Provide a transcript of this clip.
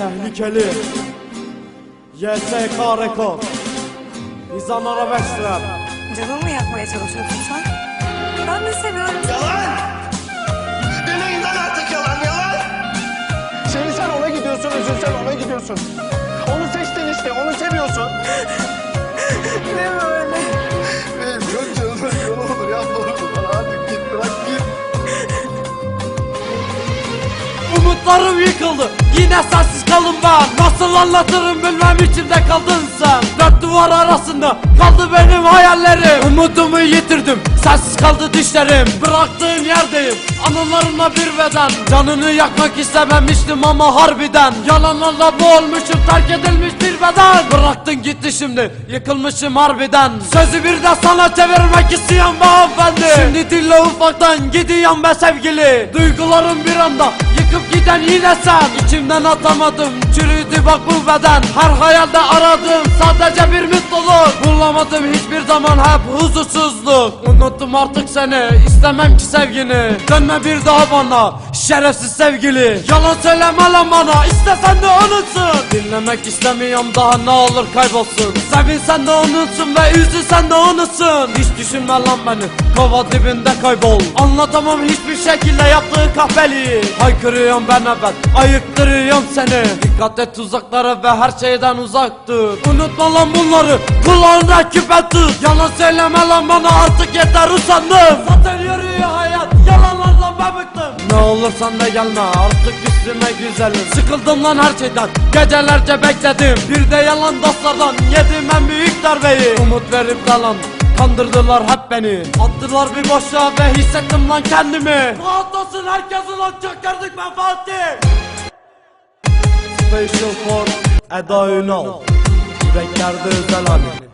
Tehlikeli YSK rekor Nizam Arabeş Rap Canımı mı yakmaya çalışıyorsun sen? Ben de seviyorum. Yalan! Demeyin lan artık yalan yalan! Sevinsen ona gidiyorsun, üzülsen ona gidiyorsun. Onu seçtin işte, onu seviyorsun. Deme öyle. Benim çok canım ne olur yapma bana. Hadi git, bırak git. Umutlarım yıkıldı Yine sensiz kalın ben. Nasıl anlatırım bilmem içimde kaldın sen. Dört duvar arasında kaldı benim hayallerim. Umudumu yitirdim Sensiz kaldı dişlerim. Bıraktığın yerdeyim Anılarımla bir beden Canını yakmak istememiştim ama harbiden. Yalanlarla boğulmuşum terk edilmiş bir beden. Bıraktın gitti şimdi Yıkılmışım harbiden. Sözü bir de sana çevirmek isteyen be hanımefendi Şimdi dille ufaktan gidiyorum be sevgili. Duygularım bir anda Yıkıp giden yine sen İçimden atamadım Çürüdü bak bu beden. Her hayalde aradım Sadece bir mutluluk. Bulamadım hiçbir zaman hep huzursuzluk. Unuttum artık seni istemem ki sevgini. Dönme bir daha bana Şerefsiz sevgili. Yalan söyleme lan bana İstesen de unutsun. Dinlemek istemiyorum daha ne olur kaybolsun. Sevinsen de unutsun ve üzülsen de unutsun. Hiç düşünme lan beni Kova dibinde kaybol. Anlatamam hiçbir şekilde yaptığı kahveli Haykırıyorum ben evet Ayıktırıyorum seni Dikkat et tuzaklara ve her şeyden uzak Unutma lan bunları Kulağında küpe Yalan söyleme lan bana artık yeter usandım. Zaten yürüyor hayat Yalanlardan ben bıktım. Ne olursan da gelme artık üstüme güzelim. Sıkıldım lan her şeyden Gecelerce bekledim. Bir de yalan dostlardan Yedim en büyük darbeyi. Umut verip kalan Kandırdılar hep beni. Attılar bir boşluğa ve hissettim lan kendimi. Rahat olsun herkesin lan çok gördük ben Fatih Special for Eda Ünal. Yüreklerde özel hani